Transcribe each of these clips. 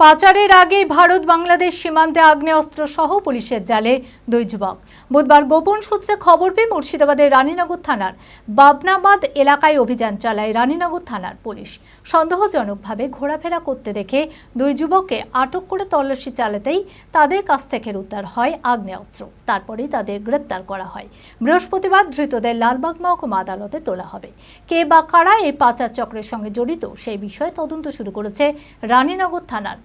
পাচারের আগে ভারত বাংলাদেশ সীমান্তে আগ্নেয়াস্ত্র সহ পুলিশের জালে দুই যুবক। বুধবার গোপন সূত্রে খবর পেয়ে মুর্শিদাবাদের রানীনগর থানার বাবনাবাদ এলাকায় অভিযান চালায় রানীনগর থানার পুলিশ। সন্দেহজনকভাবে ঘোরাফেরা করতে দেখে দুই যুবককে আটক করে তল্লাশি চালাতেই তাদের কাছ থেকে উদ্ধার হয় আগ্নেয়াস্ত্র। তারপরেই তাদের গ্রেপ্তার করা হয়। বৃহস্পতিবার ধৃতদের লালবাগ মহকুমা আদালতে তোলা হবে। কে বা কারা এই পাচার চক্রের সঙ্গে জড়িত সেই বিষয়ে তদন্ত শুরু করেছে রানীনগর থানার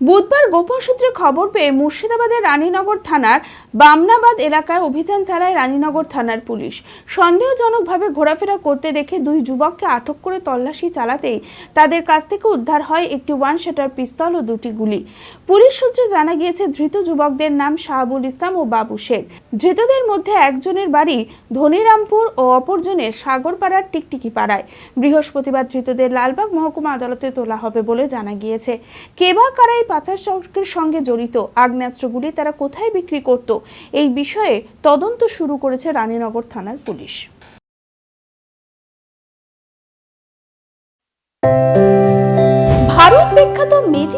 বুধবার গোপন সূত্রে খবর পেয়ে মুর্শিদাবাদের রানীনগর থানার বামনাবাদ এলাকায় অভিযান চালায় রানীনগর থানার পুলিশ। সন্দেহজনকভাবে ঘোরাফেরা করতে দেখে দুই যুবককে আটক করে তল্লাশি চালাতেই তাদের কাছ থেকে উদ্ধার হয় একটি ওয়ান শাটার পিস্তল ও দুটি গুলি। পুলিশ সূত্রে জানা গিয়েছে, ধৃত যুবকদের নাম শাহাবুল ইসলাম ও বাবু শেখ। ধৃতদের মধ্যে একজনের বাড়ি ধনিরামপুর ও অপরজনের সাগরপাড়ার টিকটিকি পাড়ায়। বৃহস্পতিবার ধৃতদের লালবাগ মহকুমা আদালতে তোলা হবে বলে জানা গিয়েছে। কেবা কারাই পাচার চক্রের সঙ্গে জড়িত। আগ্নেয়াস্ত্রগুলি তারা কোথায় বিক্রি করত? এই বিষয়ে তদন্ত শুরু করেছে রানীনগর থানার পুলিশ। thank বিখ্যাত